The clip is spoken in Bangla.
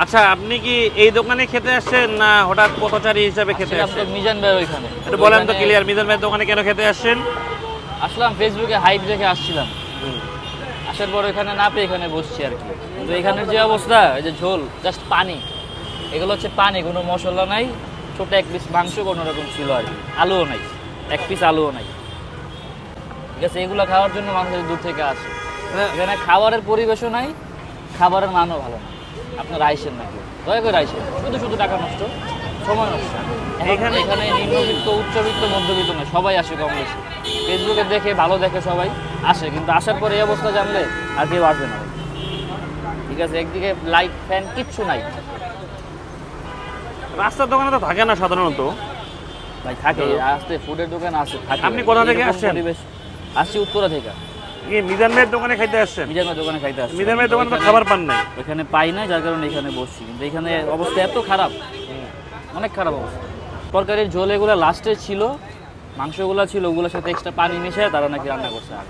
আচ্ছা আপনি কি এই দোকানে খেতে আসছেন না হঠাৎ পথচারী হিসাবে খেতে আসছেন? মিজান ভাই ওইখানে। একটু বলেন তো ক্লিয়ার মিজান ভাইয়ের দোকানে কেন খেতে আসছেন? আসলাম ফেসবুকে হাইপ দেখে আসছিলাম। আসার পর এখানে না পেয়ে এখানে বসছি আর কি। কিন্তু এখানের যে অবস্থা এই যে ঝোল জাস্ট পানি। এগুলো হচ্ছে পানি কোনো মশলা নাই। ছোট এক পিস মাংস কোনো রকম ছিল আর কি। আলুও নাই। এক পিস আলুও নাই। ঠিক আছে এগুলো খাওয়ার জন্য মানুষ দূর থেকে আসে। এখানে খাবারের পরিবেশও নাই খাবারের মানও ভালো না। আপনারা আইসেন নাকি? দয়া করে আইসেন। শুধু শুধু টাকা নষ্ট সময় নষ্ট। এখানে এখানে- নিম্নবিত্ত উচ্চবিত্ত মধ্যবিত্ত নয় সবাই আসে কম বেশি ফেসবুকে দেখে ভালো দেখে সবাই আসে কিন্তু আসার পরে এই অবস্থা জানলে আর কেউ আসবে না। ঠিক আছে একদিকে লাইট ফ্যান কিচ্ছু নাই। রাস্তার দোকানে তো থাকে না সাধারণত। ভাই থাকে আসতে ফুডের দোকান আছে থাকে। আপনি। কোথা থেকে আসছেন? আসছি উত্তরা থেকে। কি মিজান ভাইয়ের দোকানে খাইতে আসছেন? দোকানে খাইতে আসছি। মিজান ভাইয়ের দোকানে তো খাবার পান নাই। এখানে পাই না যার কারণে এখানে বসছি। কিন্তু এখানে অবস্থা এত খারাপ। অনেক খারাপ অবস্থা। তরকারির ঝোল এগুলো লাস্টে ছিল। মাংসগুলো ছিল ওগুলোর সাথে এক্সট্রা পানি মিশে তারা নাকি রান্না করছে। আর